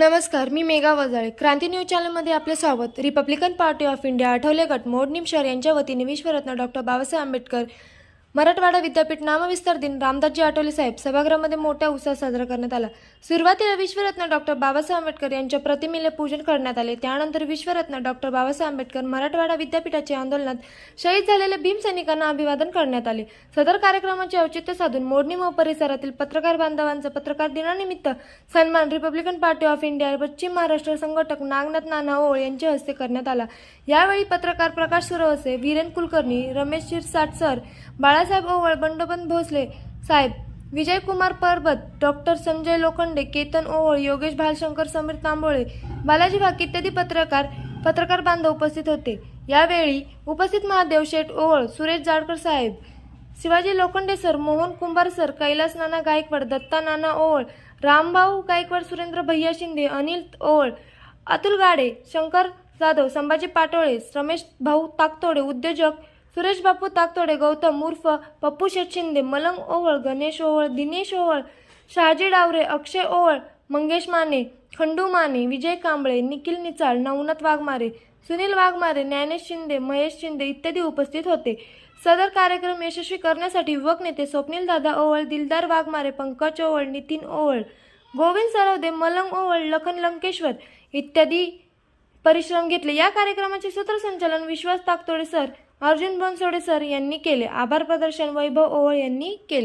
नमस्कार मी मेघा वजाळे. क्रांती न्यूज चॅनलमध्ये आपले स्वागत. Republican Party of India Athawale गट मोडनीम शहर यांच्या वतीने विश्वरत्न डॉक्टर बाबासाहेब आंबेडकर मराठवाडा विद्यापीठ नामविस्तार दिन रामदासजी आठवले साहेब सभागृहामध्ये मोठ्या उत्साहात साजरा करण्यात आला. सुरुवातीला विश्वरत्न डॉक्टर बाबासाहेब आंबेडकर यांच्या प्रतिमेला पूजन करण्यात आले. त्यानंतर विश्वरत्न डॉक्टर बाबासाहेब आंबेडकर मराठवाडा विद्यापीठाच्या आंदोलनात शहीद झालेल्या भीमसैनिकांना अभिवादन करण्यात आले. सदर कार्यक्रमाचे औचित्य साधून मोडणी व परिसरातील पत्रकार बांधवांचा पत्रकार दिनानिमित्त सन्मान रिपब्लिकन पार्टी ऑफ इंडिया पश्चिम महाराष्ट्र संघटक नागनाथ नाना ओळ यांच्या हस्ते करण्यात आला. यावेळी पत्रकार प्रकाश सुरवसे वीरेन कुलकर्णी रमेश शिरसाट सर बाळासाहेब ओवळ बंडोबन भोसले साहेब विजयकुमार परबत डॉक्टर संजय लोखंडे केतन ओवळ योगेश भालशंकर समीर तांबोळे बालाजी भाक इत्यादी पत्रकार पत्रकार बांधव उपस्थित होते. यावेळी उपस्थित महादेव शेठ ओवळ सुरेश जाडकर साहेब शिवाजी लोखंडे सर मोहन कुंभार सर कैलास नाना गायकवाड दत्ता नाना ओवळ रामभाऊ गायकवाड सुरेंद्र भैया शिंदे अनिल ओवळ अतुल गाडे शंकर जाधव संभाजी पाटोळे रमेश भाऊ ताकतोडे उद्योजक सुरेश बापू ताकतोडे गौतम उर्फ पप्पू शेठ शिंदे मलंग ओवळ गणेश ओवळ दिनेश ओवळ शहाजी डावरे अक्षय ओवळ मंगेश माने खंडू माने विजय कांबळे निखिल निचाळ नवनाथ वाघमारे सुनील वाघमारे ज्ञानेश शिंदे महेश शिंदे इत्यादी उपस्थित होते. सदर कार्यक्रम यशस्वी करण्यासाठी युवक नेते स्वप्नील दादा ओवळ दिलदार वाघमारे पंकज ओवळ नितीन ओवळ गोविंद सरवदे मलंग ओवळ लखन लंकेश्वर इत्यादी परिश्रम घेतले. या कार्यक्रमाचे सूत्रसंचालन विश्वास ताकतोडे सर अर्जुन बनसोडे सर यांनी केले. आभार प्रदर्शन वैभव ओवळ यांनी केले.